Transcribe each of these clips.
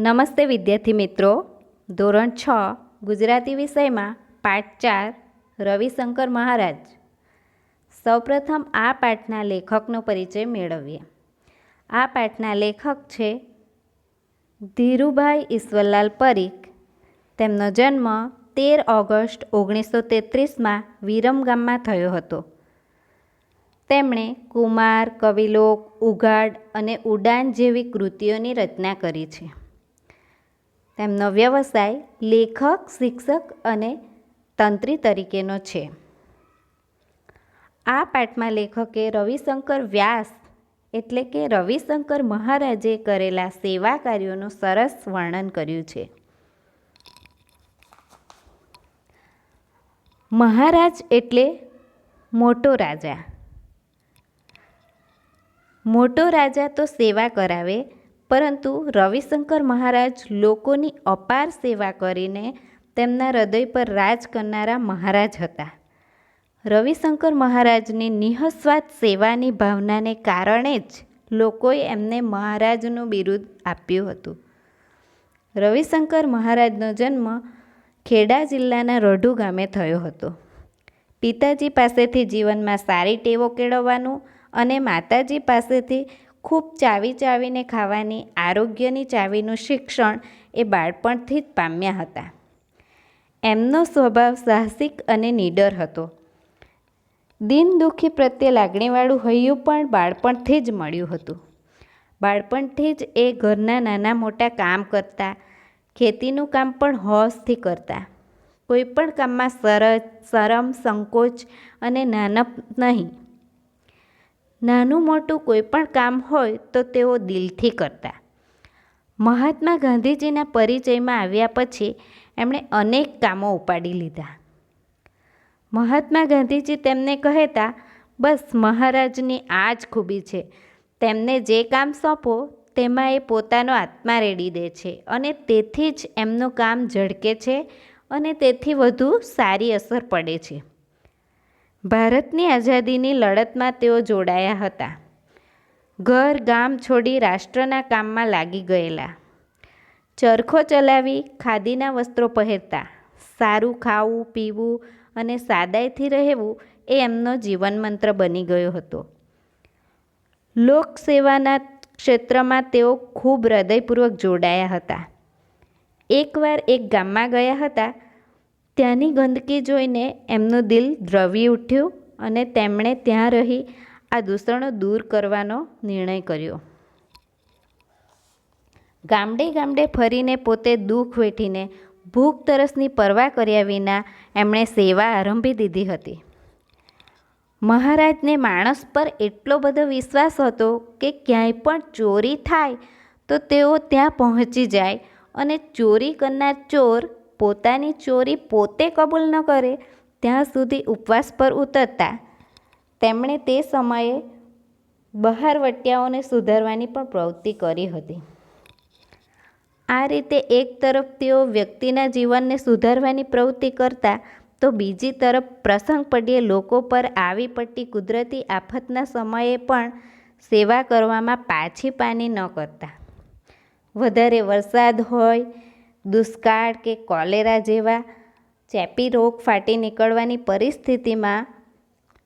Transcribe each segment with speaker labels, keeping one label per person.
Speaker 1: નમસ્તે વિદ્યાર્થી મિત્રો. ધોરણ છ, ગુજરાતી વિષયમાં પાઠ ચાર, રવિશંકર મહારાજ. સૌપ્રથમ આ પાઠના લેખકનો પરિચય મેળવીએ. આ પાઠના લેખક છે ધીરુભાઈ ઈશ્વરલાલ પરીખ. તેમનો જન્મ તેર ઓગસ્ટ ઓગણીસો તેત્રીસમાં વિરમગામમાં થયો હતો. તેમણે કુમાર, કવિલોક, ઉઘાડ અને ઉડાન જેવી કૃતિઓની રચના કરી છે. તેમનો વ્યવસાય લેખક, શિક્ષક અને તંત્રી તરીકેનો છે. આ પાઠમાં લેખકે રવિશંકર વ્યાસ એટલે કે રવિશંકર મહારાજે કરેલા સેવા કાર્યોનું સરસ વર્ણન કર્યું છે. મહારાજ એટલે મોટો રાજા. મોટો રાજા તો સેવા કરાવે પરંતુ રવિશંકર મહારાજ લોકોની અપાર સેવા કરીને તેમના હૃદય પર રાજ કરનારા મહારાજ હતા. રવિશંકર મહારાજની નિઃસ્વાર્થ સેવાની ભાવનાને કારણે જ લોકોએ એમને મહારાજનું બિરુદ આપ્યું હતું. રવિશંકર મહારાજનો જન્મ ખેડા જિલ્લાના રઢુ ગામે થયો હતો. પિતાજી પાસેથી જીવનમાં સારી ટેવો કેળવવાનું અને માતાજી પાસેથી ખૂબ ચાવી ચાવીને ખાવાની, આરોગ્યની ચાવીનું શિક્ષણ એ બાળપણથી જ પામ્યા હતા. એમનો સ્વભાવ સાહસિક અને નીડર હતો. દિન દુઃખી પ્રત્યે લાગણીવાળું હૈયું પણ બાળપણથી જ મળ્યું હતું. બાળપણથી જ એ ઘરના નાના મોટા કામ કરતા, ખેતીનું કામ પણ હોશથી કરતા. કોઈપણ કામમાં સરસ, શરમ, સંકોચ અને નાનપ નહીં નાનું મોટું કોઈ પણ કામ હોય તો તેઓ દિલથી કરતા. મહાત્મા ગાંધીજીના પરિચયમાં આવ્યા પછી એમણે અનેક કામો ઉપાડી લીધા. મહાત્મા ગાંધીજી તેમને કહેતા, બસ મહારાજની આ જ ખૂબી છે. તેમને જે કામ સોંપો, તેમાં એ પોતાનો આત્મા રેડી દે છે અને તેથી જ એમનું કામ ઝળકે છે અને તેથી વધુ સારી અસર પડે છે. ભારતની આઝાદીની લડતમાં તેઓ જોડાયા હતા. ઘર, ગામ છોડી રાષ્ટ્રના કામમાં લાગી ગયેલા. ચરખો ચલાવી ખાદીના વસ્ત્રો પહેરતા. સારું ખાવું, પીવું અને સાદાઈથી રહેવું એ એમનો જીવન મંત્ર બની ગયો હતો. લોકસેવાના ક્ષેત્રમાં તેઓ ખૂબ હૃદયપૂર્વક જોડાયા હતા. એકવાર એક ગામમાં ગયા હતા ત્યાંની ગંદકી જોઈને એમનું દિલ દ્રવી ઉઠ્યું અને તેમણે ત્યાં રહી આ દૂષણો દૂર કરવાનો નિર્ણય કર્યો. ગામડે ગામડે ફરીને પોતે દુઃખ વેઠીને ભૂખ તરસની પરવા કર્યા વિના એમણે સેવા આરંભી દીધી હતી. મહારાજને માણસ પર એટલો બધો વિશ્વાસ હતો કે ક્યાંય પણ ચોરી થાય તો તેઓ ત્યાં પહોંચી જાય અને ચોરી કરનાર ચોર પોતાની ચોરી પોતે કબૂલ ન કરે, ત્યાં સુધી ઉપવાસ પર ઉતરતા. તેમણે તે સમયે બહારવટિયાઓને સુધારવાની પણ પ્રવૃત્તિ કરી હતી. આ રીતે એક તરફ તેઓ વ્યક્તિના જીવનને સુધારવાની પ્રવૃત્તિ કરતા, તો બીજી તરફ પ્રસંગ પડ્યે લોકો પર આવી પડતી કુદરતી આફતના સમયે પણ સેવા કરવામાં પાછી પાની ન કરતા. વધારે વરસાદ હોય દુષ્કાળ કે કોલેરા જેવા ચેપી રોગ ફાટી નીકળવાની પરિસ્થિતિમાં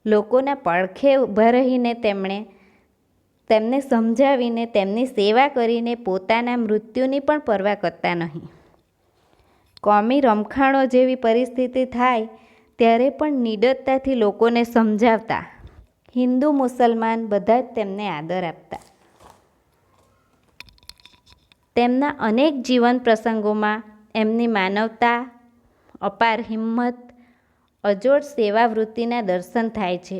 Speaker 1: લોકોના પડખે ઊભા રહીને તેમણે તેમને સમજાવીને તેમની સેવા કરીને પોતાના મૃત્યુની પણ પરવા કરતા નહીં. કોમી રમખાણો જેવી પરિસ્થિતિ થાય ત્યારે પણ નિડરતાથી લોકોને સમજાવતા હિન્દુ મુસલમાન બધા જ તેમને આદર આપતા. તેમના અનેક જીવન પ્રસંગોમાં એમની માનવતા, અપાર હિંમત, અજોડ સેવાવૃત્તિના દર્શન થાય છે.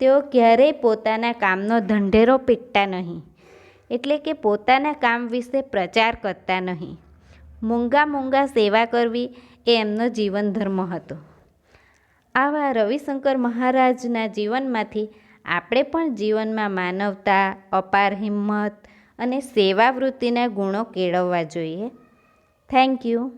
Speaker 1: તેઓ ક્યારેય પોતાના કામનો ઢંઢેરો પીટતા નહીં, એટલે કે પોતાના કામ વિશે પ્રચાર કરતા નહીં. મૂંગા મૂંગા સેવા કરવી એ એમનો જીવન ધર્મ હતો. આવા રવિશંકર મહારાજના જીવનમાંથી આપણે પણ જીવનમાં માનવતા, અપાર હિંમત અને સેવાવૃત્તિના ગુણો કેળવવા જોઈએ. Thank you